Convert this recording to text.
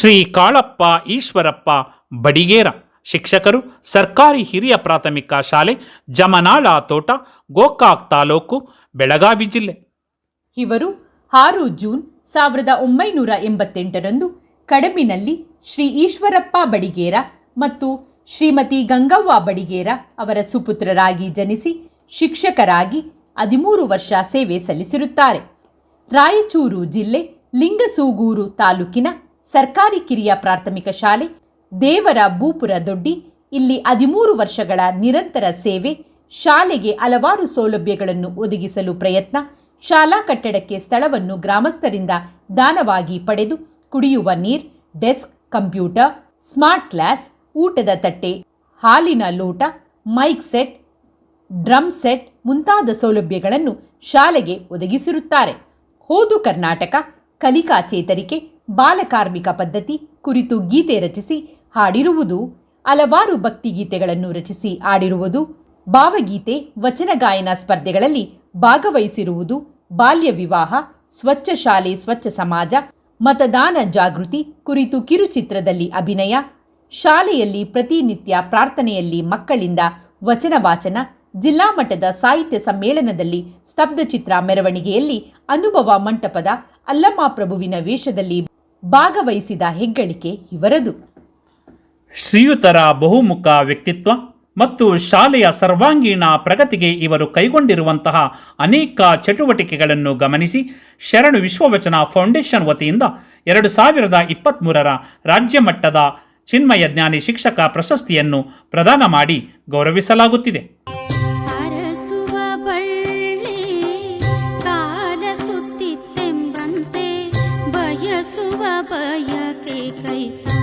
ಶ್ರೀ ಕಾಳಪ್ಪ ಈಶ್ವರಪ್ಪ ಬಡಿಗೇರ. ಶಿಕ್ಷಕರು, ಸರ್ಕಾರಿ ಹಿರಿಯ ಪ್ರಾಥಮಿಕ ಶಾಲೆ, ಜಮನಾಳ ತೋಟ, ಗೋಕಾಕ್ ತಾಲೂಕು, ಬೆಳಗಾವಿ ಜಿಲ್ಲೆ. ಇವರು ಆರು ಜೂನ್ ಸಾವಿರದ ಒಂಬೈನೂರ ಎಂಬತ್ತೆಂಟರಂದು ಕಡಬಿನಲ್ಲಿ ಶ್ರೀ ಈಶ್ವರಪ್ಪ ಬಡಿಗೇರ ಮತ್ತು ಶ್ರೀಮತಿ ಗಂಗವ್ವ ಬಡಿಗೇರ ಅವರ ಸುಪುತ್ರರಾಗಿ ಜನಿಸಿ ಶಿಕ್ಷಕರಾಗಿ ಹದಿಮೂರು ವರ್ಷ ಸೇವೆ ಸಲ್ಲಿಸಿರುತ್ತಾರೆ. ರಾಯಚೂರು ಜಿಲ್ಲೆ ಲಿಂಗಸೂಗೂರು ತಾಲೂಕಿನ ಸರ್ಕಾರಿ ಕಿರಿಯ ಪ್ರಾಥಮಿಕ ಶಾಲೆ, ದೇವರ ಭೂಪುರ ದೊಡ್ಡಿ, ಇಲ್ಲಿ ಹದಿಮೂರು ವರ್ಷಗಳ ನಿರಂತರ ಸೇವೆ, ಶಾಲೆಗೆ ಹಲವಾರು ಸೌಲಭ್ಯಗಳನ್ನು ಒದಗಿಸಲು ಪ್ರಯತ್ನ, ಶಾಲಾ ಕಟ್ಟಡಕ್ಕೆ ಸ್ಥಳವನ್ನು ಗ್ರಾಮಸ್ಥರಿಂದ ದಾನವಾಗಿ ಪಡೆದು ಕುಡಿಯುವ ನೀರ್, ಡೆಸ್ಕ್, ಕಂಪ್ಯೂಟರ್, ಸ್ಮಾರ್ಟ್ ಕ್ಲಾಸ್ ಊಟದ ತಟ್ಟೆ, ಹಾಲಿನ ಲೋಟ, ಮೈಕ್ ಸೆಟ್, ಡ್ರಮ್ ಸೆಟ್ ಮುಂತಾದ ಸೌಲಭ್ಯಗಳನ್ನು ಶಾಲೆಗೆ ಒದಗಿಸಿರುತ್ತಾರೆ. ಹೋದು ಕರ್ನಾಟಕ, ಕಲಿಕಾ ಚೇತರಿಕೆ ಬಾಲಕಾರ್ಮಿಕ ಪದ್ಧತಿ ಕುರಿತು ಗೀತೆ ರಚಿಸಿ ಹಾಡಿರುವುದು, ಹಲವಾರು ಭಕ್ತಿಗೀತೆಗಳನ್ನು ರಚಿಸಿ ಹಾಡಿರುವುದು, ಭಾವಗೀತೆ, ವಚನ ಗಾಯನ ಸ್ಪರ್ಧೆಗಳಲ್ಲಿ ಭಾಗವಹಿಸಿರುವುದು, ಬಾಲ್ಯ ವಿವಾಹ, ಸ್ವಚ್ಛ ಶಾಲೆ, ಸ್ವಚ್ಛ ಸಮಾಜ, ಮತದಾನ ಜಾಗೃತಿ ಕುರಿತು ಕಿರುಚಿತ್ರದಲ್ಲಿ ಅಭಿನಯ, ಶಾಲೆಯಲ್ಲಿ ಪ್ರತಿನಿತ್ಯ ಪ್ರಾರ್ಥನೆಯಲ್ಲಿ ಮಕ್ಕಳಿಂದ ವಚನ ವಾಚನ, ಜಿಲ್ಲಾ ಮಟ್ಟದ ಸಾಹಿತ್ಯ ಸಮ್ಮೇಳನದಲ್ಲಿ ಸ್ತಬ್ಧಚಿತ್ರ ಮೆರವಣಿಗೆಯಲ್ಲಿ ಅನುಭವ ಮಂಟಪದ ಅಲ್ಲಮ್ಮ ಪ್ರಭುವಿನ ವೇಷದಲ್ಲಿ ಭಾಗವಹಿಸಿದ ಹೆಗ್ಗಳಿಕೆ ಇವರದು. ಶ್ರೀಯುತರ ಬಹುಮುಖ ವ್ಯಕ್ತಿತ್ವ ಮತ್ತು ಶಾಲೆಯ ಸರ್ವಾಂಗೀಣ ಪ್ರಗತಿಗೆ ಇವರು ಕೈಗೊಂಡಿರುವಂತಹ ಅನೇಕ ಚಟುವಟಿಕೆಗಳನ್ನು ಗಮನಿಸಿ ಶರಣು ವಿಶ್ವವಚನ ಫೌಂಡೇಶನ್ ವತಿಯಿಂದ ಎರಡು ಸಾವಿರದ ಇಪ್ಪತ್ತ್ಮೂರರ ರಾಜ್ಯ ಮಟ್ಟದ ಚಿನ್ಮಯ ಜ್ಞಾನಿ ಶಿಕ್ಷಕ ಪ್ರಶಸ್ತಿಯನ್ನು ಪ್ರದಾನ ಮಾಡಿ ಗೌರವಿಸಲಾಗುತ್ತಿದೆ. बाबा बयके कैसा